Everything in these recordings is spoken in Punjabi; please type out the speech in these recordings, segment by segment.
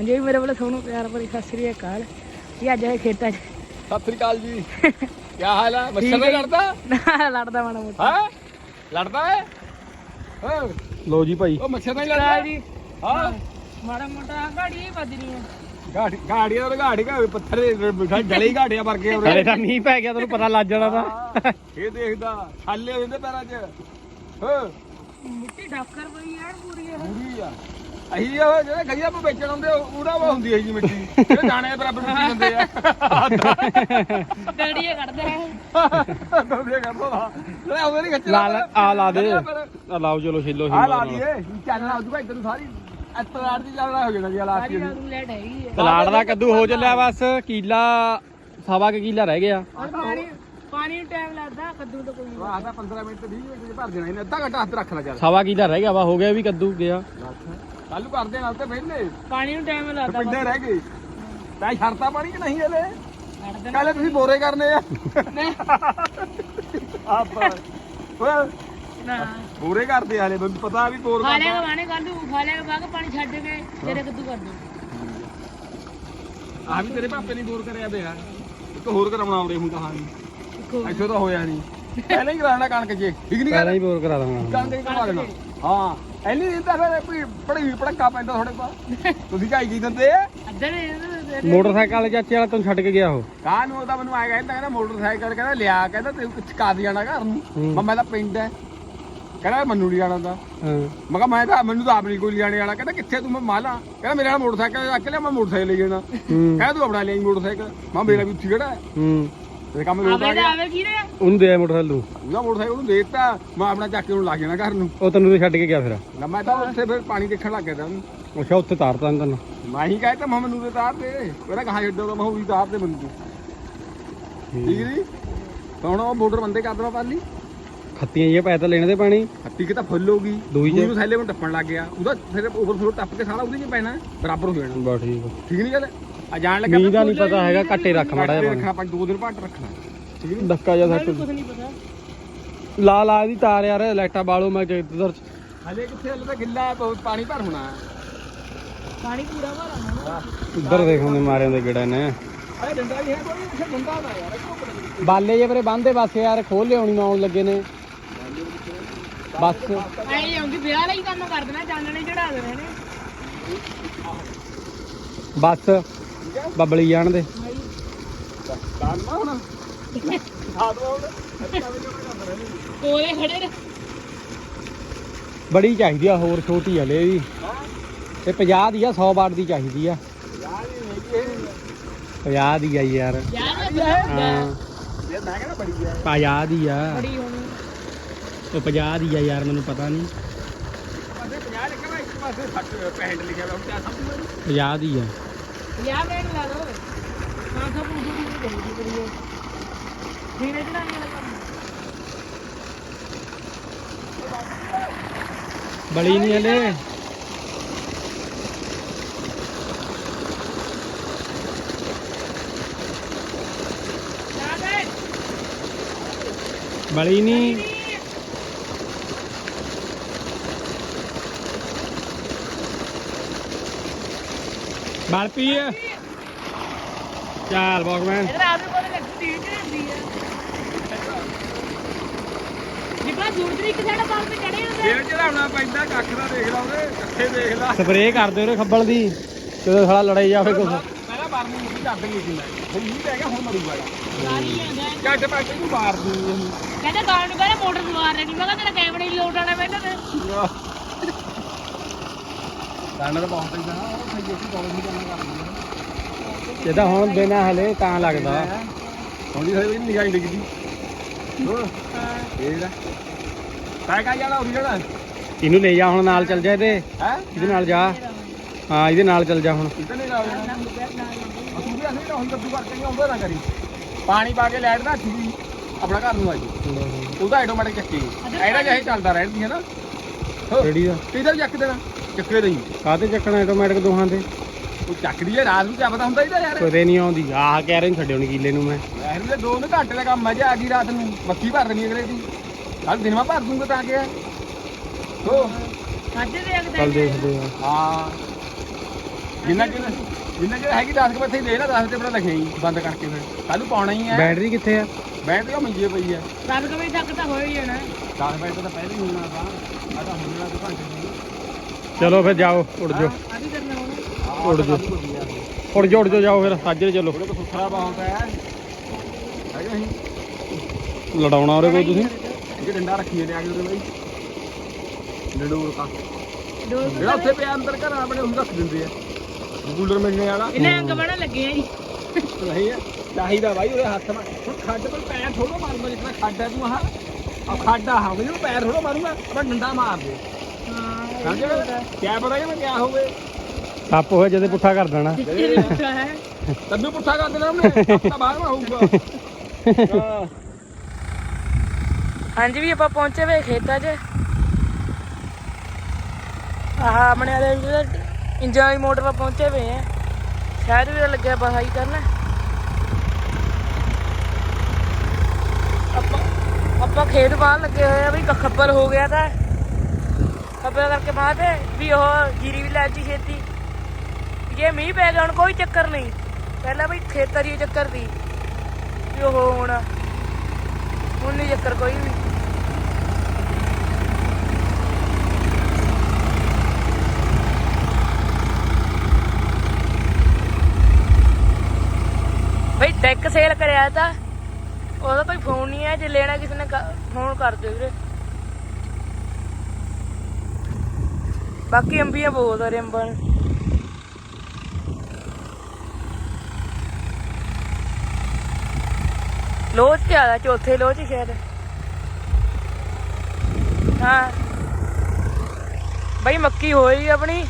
ਹਾਂਜੀ ਮੇਰੇ ਵੱਲੋਂ ਤੁਹਾਨੂੰ ਪਿਆਰ ਭਰੀ ਸਤਿ ਸ੍ਰੀ ਅਕਾਲ। ਜੀ ਅੱਜ ਆਏ ਖੇਤਾਂ 'ਚ? ਸਤਿ ਸ੍ਰੀ ਅਕਾਲ ਜੀ। ਕੀ ਹਾਲ ਹੈ ਮੱਛਰ ਹੈ। ਲੜਦਾ? ਨਾ ਲੜਦਾ ਮਾੜਾ ਮੋਟਾ। ਹੈ? ਲੜਦਾ ਹੈ ਹਾਂ ਲੋ ਜੀ ਭਾਈ। ਉਹ ਮੱਛਰ ਨਹੀਂ ਕਾਲ ਲੜਦਾ? ਜੀ। ਹਾਂ। ਮਾੜਾ ਮੋਟਾ ਗਾੜੀ ਵੱਜਣੀ ਆ ਗਾੜੀ ਗਾੜੀਆਂ ਤੋਂ ਗਾੜੀ ਕਾ ਪੱਥਰ ਦੇ ਜਲੇ ਹੀ ਗਾੜੀਆਂ ਵਰਗੇ ਹੋ ਹਲੇ ਤਾਂ ਮੀਂਹ ਪੈ ਗਿਆ ਤੁਹਾਨੂੰ ਪਤਾ ਲੱਗ ਜਾਣਾ ਤਾਂ। ਇਹ ਦੇਖਦਾ ਛਾਲੇ ਹੁੰਦੇ ਪੈਰਾਂ 'ਚ। ਹਾਂ। ਮਿੱਟੀ ਡਾਕਰ ਪਈ ਯਾਰ ਪੂਰੀ ਇਹ। ਆ ਅਹੀ ਉਹ ਜਿਹੜੇ ਗਈਆਂ ਨੂੰ ਵੇਚਣ ਆਉਂਦੇ ਉਹਦਾ ਉਹ ਹੁੰਦੀ ਹੈ ਜੀ ਮਿੱਟੀ। ਇਹ ਦਾਣੇ ਬਰਾਬਰ ਮਿੱਟੀ ਦਿੰਦੇ ਆ। ਡੈਡੀਏ ਕੱਢਦੇ ਆ। ਦੋਦੇ ਕਰਦਾ ਲੈ ਉਹਦੇ ਨਹੀਂ ਖੱਚ ਲਾ ਲਾ ਆ ਲਾ ਦੇ। ਆ ਲਾਓ ਚਲੋ ਛਿੱਲੋ ਆ ਲਾ ਲਈਏ। ਚੱਲ ਆ ਦੂਗਾ ਇੱਧਰ ਨੂੰ ਸਾਰੀ ਅਤਰਾੜ ਦੀ ਚੱਲਦਾ ਹੋ ਜਾਣਾ ਜੀ ਲਾਸਟ ਸਾਰੀ ਰਾਤ ਨੂੰ ਲੈਟ ਹੈਗੀ ਆ ਤਲਾੜ ਦਾ ਕੱਦੂ ਹੋ ਚੱਲਿਆ ਬਸ ਕੀਲਾ ਸਵਾ ਕੁ ਕੀਲਾ ਰਹਿ ਗਿਆ। ਔਰ ਪਾਣੀ ਪਾਣੀ ਨੂੰ ਟਾਈਮ ਲੱਗਦਾ ਕੱਦੂ ਤੋਂ ਕੋਈ ਨਹੀਂ। ਆਹ ਤਾਂ 15 ਮਿੰਟ 20 ਮਿੰਟ ਚ ਭਰ ਦੇਣਾ ਇਹਨੇ ਅੱਧਾ ਘੰਟਾ ਹੱਥ ਰੱਖ ਲੈ ਚੱਲ। ਸਵਾ ਕੀਲਾ ਰਹਿ ਗਿਆ ਵਾ ਹੋ ਗਿਆ ਵੀ ਕੱਦੂ ਗਿਆ। ਕੱਲ ਨੂੰ ਕਰਦੇ ਨਾਲ ਤੇ ਪਹਿਲੇ ਪਾਣੀ ਨੂੰ ਟਾਈਮ ਲੱਗਦਾ ਪਿੰਡੇ ਰਹਿ ਗਏ। ਤੈਂ ਛੜਤਾ ਪਾਣੀ ਕਿ ਨਹੀਂ ਕੱਢਦੇ ਕੱਲੇ ਤੁਸੀਂ ਬੋਰੇ ਕਰਨੇ ਆ। ਆਪਾਂ ਓਏ। ਨਾ। ਬੋਰੇ ਕਰਦੇ ਹਾਲੇ ਮੈਨੂੰ ਪਤਾ ਵੀ ਬੋਰ ਕਰਦਾ ਲਿਆ ਬਾਣੇ ਕੱਲ ਨੂੰ ਖਾ ਲਿਆ ਬਾਗ ਪਾਣੀ ਛੱਡ ਕੇ ਤੇਰੇ ਕੱਦੂ ਕਰ ਦੋ ਆ ਵੀ ਤੇਰੇ ਪਾਪੇ ਨੇ ਬੋਰ ਕਰਿਆ ਪਿਆ। ਇੱਕ ਹੋਰ ਕਰਾਉਣਾ ਆਉਂਦੇ ਹੁੰਦਾ ਹਾਂ ਦੇਖੋ ਇੱਥੋਂ ਤਾਂ ਹੋਇਆ ਨਹੀਂ। ਪਹਿਲਾਂ ਹੀ ਕਰਾਣਾ ਕਣਕ 'ਚ ਠੀਕ ਨਹੀਂ ਪਹਿਲਾਂ ਹੀ ਬੋਰ ਕਰਾ ਦਾਂਗਾ ਕਣਕ ਦੇਣਾ। ਹਾਂ। ਐਨੀ ਦਿੰਦਾ ਫਿਰ ਕੋਈ ਪੜੀ ਪੜਕਾ ਪੈਂਦਾ ਤੁਹਾਡੇ ਪਾ ਤੁਸੀਂ ਝਾਈ ਕੀ ਦਿੰਦੇ? ਆ ਅੱਧਰ ਮੋਟਰਸਾਈਕਲ ਵਾਲੇ ਚਾਚੇ ਵਾਲਾ ਤੈਨੂੰ ਛੱਡ ਕੇ ਗਿਆ ਉਹ। ਕਾਹ ਨੂੰ ਉਹਦਾ ਮੈਨੂੰ ਆਇਆ ਕਹਿੰਦਾ ਕਹਿੰਦਾ ਮੋਟਰਸਾਈਕਲ ਕਹਿੰਦਾ ਲਿਆ ਕਹਿੰਦਾ ਤੈਨੂੰ ਕਿੱਥੇ ਕਾ ਜਾਣਾ ਘਰ ਨੂੰ। ਮੈਂ ਮੈਂ ਤਾਂ ਪਿੰਡ ਹੈ ਕਹਿੰਦਾ ਮੈਨੂੰ ਨਹੀਂ ਜਾਣਾ ਦਾ ਹਾਂ। ਮੈਂ ਕਿਹਾ ਮੈਂ ਤਾਂ ਮੈਨੂੰ ਤਾਂ ਆਪ ਨਹੀਂ ਕੋਈ ਲਿਆਣੇ ਵਾਲਾ। ਕਹਿੰਦਾ ਕਿੱਥੇ ਤੂੰ? ਮੈਂ ਮਾਲਾ ਕਹਿੰਦਾ ਮੇਰੇ ਨਾਲ ਮੋਟਰਸਾਈਕਲ ਚੱਕ ਲਿਆ ਮੈਂ ਮੋਟਰਸਾਈਕਲ ਲੈ ਜਾਣਾ। ਕਹਿੰਦਾ ਤੂੰ ਆਪਣਾ ਲੈ ਮੋਟਰਸਾਈਕਲ। ਮੈਂ ਮੇਰਾ ਵੀ ਉੱਥੇ ਖੜਾ ਹੈ। ਹੂੰ ਤੇ ਕੰਮ ਲੋਟ ਆ ਆਵੇ ਗਿਆ। ਆਵੇ ਕੀ ਨੇ ਉਹਨੂੰ ਦੇ ਮੋਟਰਸਾਈਕਲ ਨੂੰ ਉਹਦਾ ਮੋਟਰਸਾਈਕਲ ਉਹਨੂੰ ਦੇ ਦਿੱਤਾ ਮੈਂ ਆਪਣਾ ਚੱਕ ਕੇ ਉਹਨੂੰ ਲਾ ਜਾਣਾ ਘਰ ਨੂੰ। ਉਹ ਤੈਨੂੰ ਤੇ ਛੱਡ ਕੇ ਗਿਆ ਫਿਰ। ਨਾ ਮੈਂ ਤਾਂ ਉੱਥੇ ਫਿਰ ਪਾਣੀ ਦੇਖਣ ਲੱਗ ਗਿਆ ਤਾਂ ਉਹਨੂੰ। ਅੱਛਾ ਉੱਥੇ ਤਾਰਤਾ ਤੈਨੂੰ। ਮੈਂ ਹੀ ਕਹਿਤਾ ਮੈਂ ਮੈਨੂੰ ਤੇ ਤਾਰ ਦੇ। ਉਹਦਾ ਕਹਾ ਛੱਡੋ ਤਾਂ ਮੈਂ ਹੋਈ ਤਾਰ ਦੇ ਮੈਨੂੰ। ਤੂੰ। ਠੀਕ ਨਹੀਂ ਹੁਣ ਉਹ ਮੋਟਰ ਬੰਦੇ ਕਰ ਦੇਣਾ ਪਾਲੀ। ਖੱਤੀਆਂ ਜਿਹੀਆਂ ਪੈ ਤਾਂ ਲੈਣ ਦੇ ਪਾਣੀ। ਹੱਤੀ ਕਿ ਤਾਂ ਫੁੱਲ ਹੋ ਗਈ। ਦੂਈ ਚ? ਨੂੰ ਥੈਲੇ ਨੂੰ ਟੱਪਣ ਲੱਗ ਗਿਆ। ਉਹਦਾ ਫਿਰ ਓਵਰਫਲੋ ਟੱਪ ਕੇ ਸਾਰਾ ਉਹਦੇ 'ਚ ਪੈਣਾ। ਬਰਾਬਰ ਹੋ ਜਾਣਾ। ਬਾ ਠੀਕ ਆ। ਠੀਕ ਨਹੀਂ ਗੱਲ? ਆ ਜਾਣ ਲੱਗਾ ਮੀਂਹ ਦਾ ਨਹੀਂ ਪਤਾ ਹੈਗਾ ਘੱਟੇ ਰੱਖ ਮਾੜਾ ਘੱਟੇ ਜਿਹਾ ਰੱਖਣਾ ਆਪਾਂ ਦੋ ਦਿਨ ਘੱਟ ਰੱਖਣਾ। ਠੀਕ ਨਹੀਂ ਡੱਕਾ ਜਿਹਾ ਮੈਨੂੰ ਸੱਟ। ਕੁਝ ਨਹੀਂ ਪਤਾ। ਲਾ ਲਾ ਇਹਦੀ ਤਾਰ ਯਾਰ ਲਾਈਟਾਂ ਬਾਲੋ ਮੈਂ ਕਿਧਰ ਹਲੇ ਕਿੱਥੇ ਹਲੇ ਤਾਂ ਗਿੱਲਾ ਬਹੁਤ ਪਾਣੀ ਭਰ ਹੋਣਾ। ਪਾਣੀ ਪੂਰਾ ਭਰ ਆਉਣਾ ਉੱਧਰ ਦੇਖ ਹੁੰਦੇ ਮਾਰਿਆਂ ਦੇ ਗੇੜਾ ਨੇ। ਅਰੇ ਡੰਡਾ ਵੀ ਹੈ ਕੋਈ ਇੱਥੇ ਡੰਡਾ ਦਾ ਯਾਰ ਇੱਕੋ ਪਤਾ ਬਾਲੇ ਜੇ ਪਰੇ ਬੰਦੇ ਬਸ ਯਾਰ ਖੋਲ ਲਿਆਉਣੀ ਨਾ ਆਉਣ ਲੱਗੇ ਨੇ। ਬਸ। ਐਂ ਆਉਂਦੀ ਵਿਆਹ ਲਈ ਕੰਮ ਕਰ ਦੇਣਾ ਚਾਨਣੇ ਚੜਾ ਦੇਣੇ ਨੇ ਬਸ। ਬੱਬਲੀ ਜਾਣ ਦੇ। ਦਾਨ ਨਾ ਹੋਣਾ ਸਾਧ ਵਾਉਣ ਕੋਲੇ ਖੜੇ ਨੇ। ਬੜੀ ਚਾਹੀਦੀ ਆ ਹੋਰ ਛੋਟੀ ਹਲੇ ਵੀ। ਇਹ 50 ਦੀ ਆ 100 ਵਾਟ ਦੀ ਚਾਹੀਦੀ ਆ। ਯਾਰ ਇਹ ਹੈਗੀ 50 ਦੀ ਆ ਯਾਰ। ਯਾਰ ਹਾਂ ਇਹ ਮੈਂ ਕਹਿੰਦਾ ਬੜੀ 50 ਦੀ ਆ। ਬੜੀ ਹੋਣੀ। ਉਹ 50 ਦੀ ਆ ਯਾਰ ਮੈਨੂੰ ਪਤਾ ਨਹੀਂ। ਪਾਸੇ 50 ਲਿਖਿਆ ਵਾ ਇੱਕ ਪਾਸੇ 60 65 ਲਿਖਿਆ ਵਾ ਕਿਆ ਸਮਝ ਮੈਨੂੰ 50 ਦੀ ਆ। ਯਾਰ ਮੈਨੂੰ ਲਾ ਦੋ ਹਾਂ ਸਭ ਨੂੰ ਜਿਹੜੀ ਚਾਹੀਦੀ ਕਰੀਏ ਹੈ ਚੜਾਣੀ ਵਾਲਾ ਕੰਮ। ਬੜੀ ਨਹੀਂ ਹਲੇ। ਬੜੀ ਨਹੀਂ ਬਲ ਪੀ ਚੱਲ ਬੌਗਮੈਨ ਇਧਰ ਆ। ਕੋਲੇ ਜਿੱਦਾਂ ਜ਼ਰੂਰਤ ਨਹੀਂ ਕਿ ਸਾਡਾ ਬਾਲ ਤੇ ਚੜੇ ਹੁੰਦੇ ਫੇਰ ਚੜਾਉਣਾ ਪੈਂਦਾ ਕੱਖ ਦਾ ਦੇਖ ਲਾ ਉਹਦੇ ਕੱਖੇ ਦੇਖ ਲਾ। ਸਪਰੇਅ ਕਰਦੇ ਉਹਨੇ ਖੱਬਲ ਦੀ। ਜਦੋਂ ਸਾਲਾ ਲੜਾਈ ਜਾਵੇ ਕੁਛ। ਪਹਿਲਾਂ ਬਾਰਨੀ ਨਹੀਂ ਕਰਦੇ ਨਹੀਂ ਸੀ ਮੈਂ। ਹੁਣ ਨਹੀਂ ਪੈ ਗਿਆ ਹੁਣ ਮਰੂਗਾ ਸਾਰੀ ਆਂਦਾ ਕੱਟ ਪੱਟ ਨੂੰ ਮਾਰ ਦੂੰ। ਕਹਿੰਦਾ ਗਾਣ ਨੂੰ ਕਹਿੰਦਾ ਮੋਟਰ ਸਵਾਰ ਲੈਣੀ। ਮੈਂ ਕਿਹਾ ਤੇਰਾ ਕੈਮਰੇ ਹੀ ਲੋਟ ਆਣਾ ਪਹਿਲਾਂ ਤੇ। ਦਾਣਾ ਤਾਂ ਬਹੁਤ ਪੈਂਦਾ ਉਹ ਸਹੀ ਅਸੀਂ ਕਾਲਜ ਨਹੀਂ ਜਾਣਾ ਕਰਨਾ ਇਹ ਤਾਂ ਹੁਣ ਬਿਨਾ ਹਲੇ ਤਾਂ ਲੱਗਦਾ। ਹੁੰਦੀ ਸਾਰੀ ਨਿਗਾਹ ਹੋ। ਇਹ ਦਾ ਕਾਹ ਕਾ ਜਾਣਾ ਉਰੀ ਜਾਣਾ ਇਹਨੂੰ ਲੈ ਜਾ ਹੁਣ ਨਾਲ ਚੱਲ ਜਾ ਇਹਦੇ। ਹੈ? ਇਹਦੇ ਨਾਲ ਜਾ। ਹਾਂ ਇਹਦੇ ਨਾਲ ਚੱਲ ਜਾ ਹੁਣ। ਕਿਤੇ ਨਹੀਂ ਜਾਣਾ ਤੂੰ ਵੀ ਅਸੀਂ ਹੁਣ ਕੱਦੂ ਕਰਕੇ ਨਹੀਂ ਆਉਂਦਾ ਨਾ ਕਰੀ। ਪਾਣੀ ਪਾ ਕੇ ਲੈਟ ਨਾ ਠੀਕ ਆਪਣਾ ਘਰ ਨੂੰ ਆ ਜੀ ਉਹਦਾ ਆਟੋਮੈਟਿਕ ਚੱਕੀ। ਇਹਦਾ ਜਿਹੇ ਚੱਲਦਾ ਰਹਿੰਦੀ ਹੈ ਨਾ? ਰੇੜੀ ਦਾ ਕਿਧਰ ਚੱਕ ਦੇਣਾ। ਚੱਕੇ ਨਹੀਂ ਕਾਹਤੇ ਚੱਕਣਾ ਆਟੋਮੈਟਿਕ ਦੋਹਾਂ ਤੇ ਉਹ ਚੱਕਦੀ ਹੈ ਰਾਤ ਨੂੰ ਕਿਆ ਪਤਾ ਹੁੰਦਾ ਇਹਦਾ ਯਾਰ। ਕਦੇ ਨਹੀਂ ਆਉਂਦੀ। ਆਹ ਕਹਿ ਰਹੇ ਛੱਡਿਓ ਨੀ ਕੀਲੇ ਨੂੰ ਮੈਂ। ਯਾਰ ਦੇ ਦੋ ਨੇ ਘੰਟੇ ਦਾ ਕੰਮ ਮਜ਼ਾ ਆ ਗਈ ਰਾਤ ਨੂੰ। ਬੱਤੀ ਭਰ ਦੇਣੀ ਅਗਲੇ ਦੀ। ਕੱਲ ਦਿਨ ਮੈਂ ਭਰ ਦੂੰਗਾ ਤਾਂ ਕਿ ਹੋ। ਕੱਢ ਦੇ ਅਗਦੇ ਚੱਲ ਦੇਖਦੇ ਆ। ਹਾਂ। ਜਿੰਨਾ ਚਿਰ ਜਿੰਨਾ ਚਿਰ ਹੈਗੀ 10 ਕੁ ਦੇ ਨਾ 10 ਤੇ ਬੜਾ ਲਿਖਿਆ ਹੀ ਬੰਦ ਕਰਕੇ ਫਿਰ। ਕੱਲ ਨੂੰ ਪਾਉਣਾ ਹੀ ਹੈ ਬੈਟਰੀ ਕਿੱਥੇ ਆ? ਬੈਟਰੀ ਉਹ ਮੰਜੇ ਪਈ ਹੈ 10 ਵਜੇ ਤੱਕ ਤਾਂ ਹੋ ਹੀ ਜਾਣਾ। 10 ਵਜੇ ਤੋਂ ਪਹਿਲਾਂ ਹੀ ਹੋਣਾ ਤਾਂ ਆ ਤਾਂ ਹੋਣਾ ਤਾਂ ਘੰਟੇ ਦੀ ਚਲੋ ਫਿਰ ਜਾਓ ਉੱਡ ਜਾਓ। ਆਦੀ ਕਰਨਾ ਹੁਣ ਉੱਡ ਜਾਓ। ਉੱਡ ਜਾਓ ਉੱਡ ਜਾਓ ਜਾਓ ਫਿਰ ਸਾਜਰੇ ਚਲੋ। ਲੜਾਉਣਾ ਉਹਦੇ ਕੋਲ ਤੁਸੀਂ? ਇਹ ਡੰਡਾ ਰੱਖੀਏ ਨੇ ਆ ਕੇ ਉਹਦੇ ਬਾਈ। ਡੰਡੂਰ ਕਾ। ਜਿਹੜਾ ਉੱਥੇ ਪਿਆ ਅੰਦਰ ਘਰ ਆਪਣੇ ਉਹਨੂੰ ਰੱਖ ਦਿੰਦੇ ਆ। ਕੂਲਰ ਮਿਲਣੇ ਵਾਲਾ। ਇਹਨੇ ਅੰਗ ਬਣਾ ਲੱਗੇ ਆ ਜੀ? ਨਹੀਂ ਹੈ ਚਾਹੀਦਾ ਬਾਈ ਉਹਦੇ ਹੱਥ ਨਾਲ। ਹੁਣ ਖੱਡ ਪਰ ਪੈਰ ਥੋੜਾ ਮਾਰੂਗਾ ਜਿੱਦਾਂ ਖੱਡ ਹੈ ਤੂੰ ਆਹ। ਆ ਖੱਡ ਆ ਹਾਂ ਮੈਨੂੰ ਪੈਰ ਥੋੜਾ ਮਾਰੂਗਾ ਪਰ ਡੰਡਾ ਮਾਰ ਦੇ। ਸਮਝ ਕਿਆ ਪਤਾ ਕਿ ਮੈਂ ਕਿਆ ਹੋਵੇ। ਸੱਪ ਹੋਏ ਜਦੇ ਪੁੱਠਾ ਕਰ ਦੇਣਾ। ਤੈਨੂੰ ਪੁੱਠਾ ਕਰ ਦੇਣਾ ਉਹਨੇ ਆਪਣਾ ਬਾਹਰ ਮਾ ਹੋਊਗਾ ਹਾਂ। ਹਾਂਜੀ ਵੀ ਆਪਾਂ ਪਹੁੰਚੇ ਵੇ ਖੇਤਾਂ 'ਚ। ਆਹ ਆਪਣੇ ਵਾਲੇ ਇੰਜਨ ਮੋਟਰ 'ਤੇ ਪਹੁੰਚੇ ਵੇ ਆ। ਸ਼ਾਇਦ ਵੀ ਲੱਗਿਆ ਬਹਾਈ ਕਰਨ। ਆਪਾਂ ਆਪਾਂ ਖੇਤ ਬਾਹਰ ਲੱਗੇ ਹੋਏ ਆ ਵੀ ਖੱਬਲ ਹੋ ਗਿਆ ਤਾਂ। ਖੱਬਲ ਕਰਕੇ ਬਾਅਦ ਵੀ ਉਹ ਜੀਰੀ ਵੀ ਲੈ ਜੀ ਛੇਤੀ ਜੇ ਮੀਂਹ ਪੈ ਗਿਆ, ਹੁਣ ਕੋਈ ਚੱਕਰ ਨਹੀਂ। ਪਹਿਲਾਂ ਵੀ ਖੇਤਰ ਦੀ ਚੱਕਰ ਦੀ ਵੀ ਉਹ ਹੁਣ ਹੁਣ ਨਹੀਂ ਚੱਕਰ ਕੋਈ ਵੀ। ਬਈ ਡੈਕ ਸੇਲ ਕਰਿਆ ਤਾਂ, ਉਹਦਾ ਕੋਈ ਫੋਨ ਨਹੀਂ ਹੈ, ਜੇ ਲੈਣਾ ਕਿਸੇ ਨੇ ਫੋਨ ਕਰ ਦਿਓ ਵੀਰੇ। ਬਾਕੀ ਅੰਬੀਆਂ ਬਹੁਤ ਆ ਅੰਬਾਂ ਲੋਚ ਤੇ ਚੌਥੇ ਲੋਚ ਹੀ ਸ਼ਾਇਦ। ਹਾਂ। ਬਈ ਮੱਕੀ ਹੋਈ ਆਪਣੀ।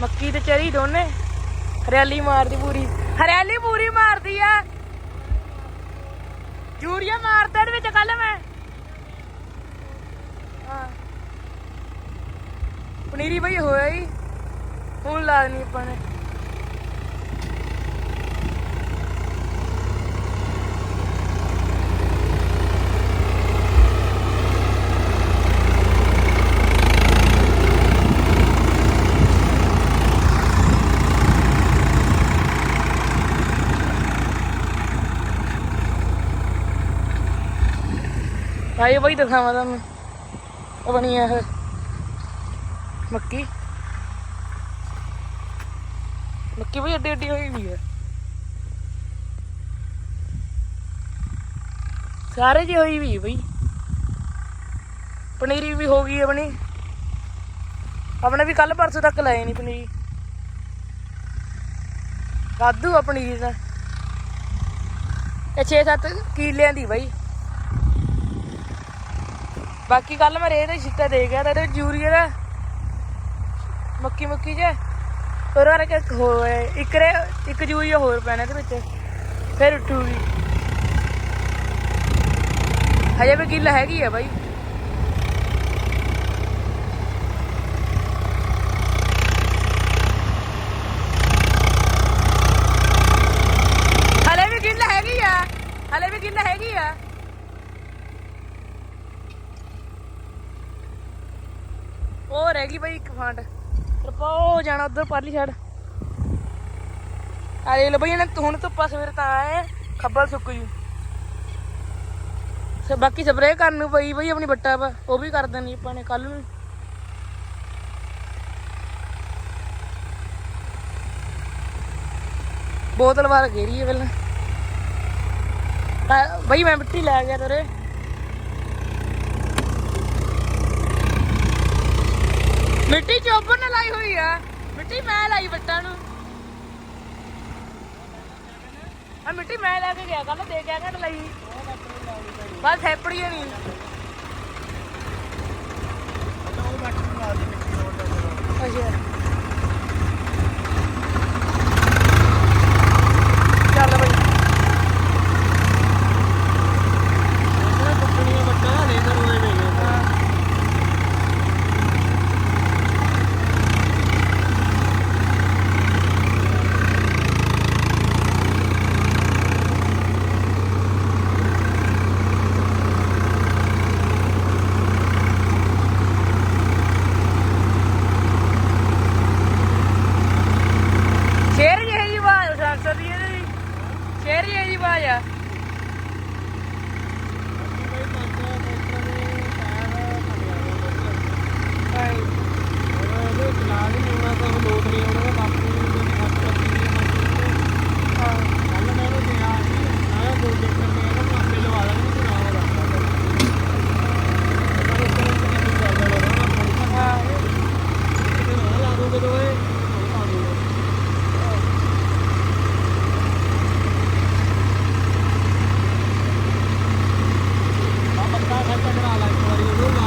ਮੱਕੀ ਤੇ ਚਰੀ ਦੋਨੇ। ਹਰਿਆਲੀ ਮਾਰਦੀ ਪੂਰੀ। ਹਰਿਆਲੀ ਪੂਰੀ ਮਾਰਦੀ ਆ। ਯੂਰੀਆ ਮਾਰਦਾ ਇਹਦੇ ਵਿੱਚ ਕੱਲ ਮੈਂ। ਪਨੀਰੀ ਬਈ ਹੋਇਆ ਹੀ। ਹੁਣ ਲਾ ਦੇਣੀ ਆਪਾਂ ਨੇ। ਭਾਈ ਬਈ ਦਿਖਾਵਾਂ ਤੁਹਾਨੂੰ। ਆਪਣੀ ਇਹ। ਮੱਕੀ? ਮੱਕੀ ਵੀ ਏਡੀ ਅੱਡੀ ਹੋਈ ਵੀ ਹੈ। ਸਾਰੇ ਜੀ ਹੋਈ ਵੀ ਬਈ। ਪਨੀਰੀ ਵੀ ਹੋ ਗਈ ਆਪਣੀ। ਆਪਣੇ ਵੀ ਕੱਲ ਪਰਸੋਂ ਤੱਕ ਲਾਏ ਨਹੀਂ ਪਨੀਰੀ। ਵਾਧੂ ਆ ਪਨੀਰੀ ਦਾ ਇਹ 6-7 ਕਿੱਲਿਆਂ ਦੀ ਬਈ। ਬਾਕੀ ਕੱਲ ਮੈਂ ਰੇਹ ਦਾ ਛਿੱਟਾ ਦੇ ਗਿਆ ਤਾਂ ਇਹਦੇ ਯੂਰੀਆ ਦਾ ਮੱਕੀ ਮੁੱਕੀ ਜੇ। ਹੋਰ ਵਾਰ ਕਿ ਹੋਏ ਇੱਕ ਰੇ, ਇੱਕ ਯੂਰੀਆ ਹੋਰ ਪੈਣਾ ਇਹਦੇ ਵਿੱਚ। ਫਿਰ ਉੱਠੂਗੀ। ਹਜੇ ਵੀ ਗਿੱਲ ਹੈਗੀ ਆ ਬਾਈ। ਹਲੇ ਵੀ ਗਿੱਲ ਹੈਗੀ ਆ। ਹਲੇ ਵੀ ਗਿੱਲ ਹੈਗੀ ਆ। ਉਹ ਰਹਿ ਗਈ ਬਈ ਇੱਕ ਫਾਂਟ। ਰਪੋ ਜਾਣਾ, ਉਧਰ ਪਰਲੀ ਸਾਈਡ ਆ ਲੈ ਲੋ ਹੁਣ ਧੁੱਪਾ ਸਵੇਰ ਤਾਂ ਆਏ ਖੱਬਲ ਸੁੱਕ ਜੂ। ਸੇ, ਬਾਕੀ ਸਪਰੇਅ ਕਰਨ ਨੂੰ ਪਈ ਬਈ ਆਪਣੀ ਬੱਟਾ ਵਾ, ਉਹ ਵੀ ਕਰ ਦੇਣੀ ਆਪਾਂ ਨੇ ਕੱਲ ਨੂੰ। ਬੋਤਲ ਵਾਰ ਗੇਰੀ ਹੈ ਪਹਿਲਾਂ। ਬਈ ਮੈਂ ਮਿੱਟੀ ਲੈ ਗਿਆ ਤੇਰੇ। ਮਿੱਟੀ ਚੋਪਰ ਨੇ ਲਾਈ ਹੋਈ ਆ। ਮਿੱਟੀ ਮੈਂ ਲਾਈ ਬੱਟਾਂ ਨੂੰ। ਆ ਮਿੱਟੀ ਮੈਂ ਲੈ ਕੇ ਗਿਆ ਕੱਲ ਦੇ ਕੇ ਆ ਲਈ। ਬਸ ਹੈਪੜੀ ਨਹੀਂ ਅੱਛਾ ਚੱਲ ਬਈ ਹਾਂ ਸ਼ੇਰੀ ਹੈ ਜੀ ਬਾਜ ਆ ਹਾਂਜੀ।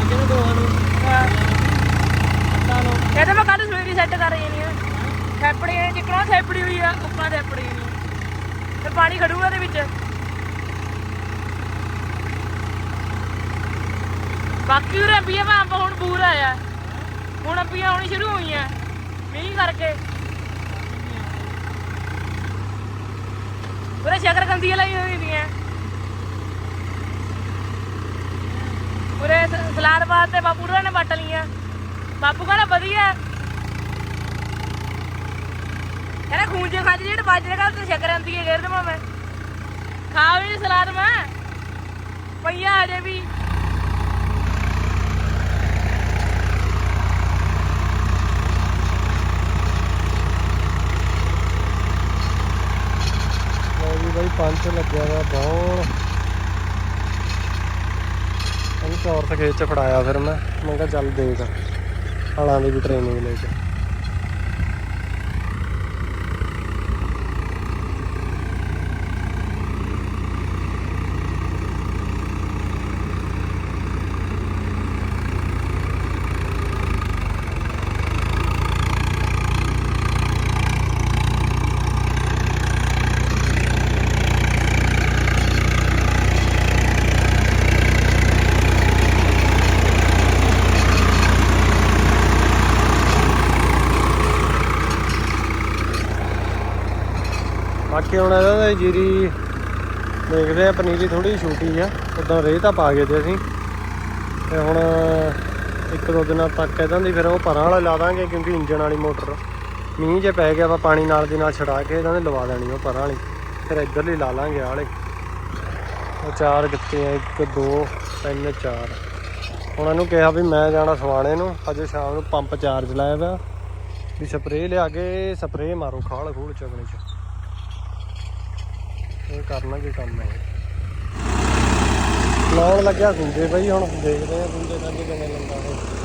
ਹਾਂ ਹਾਂ ਇਹ ਤਾਂ ਮੈਂ ਕੱਲ ਸਵੇਰੀ ਸੈੱਟ ਕਰ ਰਹੀ ਨਹੀਂ ਥੈਪੜੀ ਨੇ ਜਿੱਕਣਾ ਥੈਪੜੀ ਹੋਈ ਆ ਉੱਪਰ ਥੈਪੜੀ ਨਹੀਂ ਤੇ ਪਾਣੀ ਖੜੂਗਾ ਇਹਦੇ ਵਿੱਚ ਬਾਕੀ ਉਰੇ ਅੰਬੀਆਂ ਭਾਂ ਹੁਣ ਬੂਰ ਆਇਆ ਹੁਣ ਅੰਬੀਆਂ ਹੋਣੀ ਸ਼ੁਰੂ ਹੋਈਆਂ ਮੀਂਹ ਕਰਕੇ। ਉਰੇ ਸ਼ਕਰ ਕੰਦੀਆਂ ਲਈ ਹੋਈ ਦੀਆਂ ਉਰੇ ਸਲਾਦ ਬਾਤ ਤੇ ਬਾਪੂ ਹੋਰਾਂ ਨੇ ਵੱਟ ਲੀਆਂ ਬਾਪੂ ਕਹਿੰਦਾ ਵਧੀਆ। ਕਹਿੰਦਾ ਖੂੰਜੇ ਖਾਜ ਜਿਹੜੇ ਬਾਜਰੇ ਘਰ ਤੇ ਸ਼ਕਰ ਆਂਦੀ ਹੈ ਗੇਰ ਦਮਾ ਮੈਂ। ਖਾ ਵੀ ਸਲਾਦ ਮੈਂ। ਪਈਆ ਹਜੇ ਵੀ ਲਓ ਜੀ ਬਾਈ ਪੰਜ ਲੱਗਿਆ ਵਾ ਬਹੁਤ ਇਹਨੂੰ ਚੌਰਸ ਖੇਤ ਚ ਫੜਾਇਆ ਫਿਰ ਮੈਂ। ਮੈਂ ਕਿਹਾ ਚੱਲ ਦੇਖ, ਹਾਲਾਂ ਦੀ ਵੀ ਟ੍ਰੇਨਿੰਗ ਲੈ ਕੇ। ਬਾਕੀ ਹੁਣ ਇਹਦਾ ਤਾਂ ਜੀਰੀ ਦੇਖਦੇ ਆ ਪਨੀਰੀ ਥੋੜੀ ਛੋਟੀ ਆ ਉਦਾਂ ਰੇਹ ਤਾਂ ਪਾ ਗਏ ਤੇ ਅਸੀਂ। ਤੇ ਹੁਣ ਇੱਕ ਦੋ ਦਿਨਾਂ ਤੱਕ ਇਹਨਾਂ ਦੀ ਫਿਰ ਉਹ ਪਰਾਂ ਵਾਲਾ ਲਾ ਦਾਂਗੇ ਕਿਉਂਕਿ ਇੰਜਣ ਵਾਲੀ ਮੋਟਰ ਮੀਂਹ ਜੇ ਪੈ ਗਿਆ ਵਾ ਪਾਣੀ ਨਾਲ ਦੀ ਨਾਲ ਛੜਾ ਕੇ ਇਹਨਾਂ ਨੇ ਲਵਾ ਦੇਣੀ ਉਹ ਪਰਾਂ ਵਾਲੀ। ਫਿਰ ਇੱਧਰਲੀ ਲਾ ਲਾਂਗੇ ਆਲੇ। ਉਹ ਚਾਰ ਕਿੱਤੇ ਆ 1 2 3 4 ਹੁਣ ਇਹਨੂੰ ਕਿਹਾ ਵੀ ਮੈਂ ਜਾਣਾ ਸਵਾਣੇ ਨੂੰ, ਅੱਜ ਸ਼ਾਮ ਨੂੰ ਪੰਪ ਚਾਰਜ ਲਾਇਆ ਵਾ। ਵੀ ਸਪਰੇਅ ਲਿਆ ਕੇ ਸਪਰੇਅ ਮਾਰੋ, ਖਾਲ ਖੂਲ ਚਗਣੇ ਚ। ਇਹ ਕਰਨਾ ਕੰਮ ਹੈ ਲਾਉਣ ਲੱਗਿਆ ਗੁੰਦੇ ਬਈ ਹੁਣ ਦੇਖਦੇ ਆ ਗੁੰਦੇ ਦਾ ਕਿਵੇਂ ਲੰਦਾ ਹੈ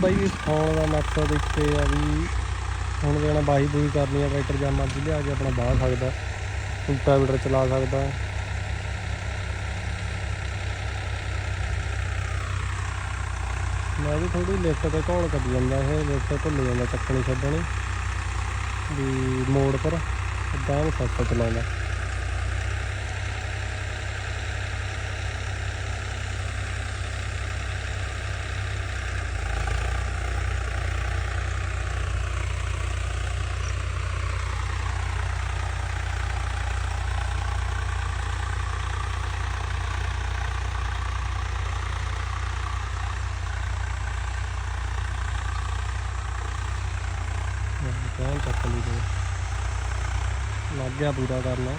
ਬਾਈ ਬਈ ਸਿਖਾਉਣ ਦਾ ਮਕਸਦ ਇੱਥੇ ਆ ਵੀ ਹੁਣ ਜਿਹੜਾ ਬਾਈ ਬੂਈ ਕਰਨੀ ਆ, ਟਰੈਕਟਰ ਜਾਂ ਮਰਜ਼ੀ ਲਿਆ ਕੇ ਆਪਣਾ ਬਾਹ ਸਕਦਾ ਰੂਟਾਵੀਟਰ ਚਲਾ ਸਕਦਾ। ਮੈਂ ਵੀ ਥੋੜੀ ਲਿਫਟ ਤੇ ਘੋਲ ਕਰ ਜਾਂਦਾ ਇਹ ਲਿਫਟ ਭੁੱਲ ਜਾਂਦਾ, ਚੱਕਣੀ ਛੱਡਣੀ, ਵੀ ਮੋੜ ਪਰ ਇਦਾਂ ਨੂੰ ਸੱਤ ਚਲਾਉਂਦਾ। ਚੱਕ ਲਈ ਦੇ ਲੱਗ ਗਿਆ ਪੂਰਾ ਕਰਨਾ।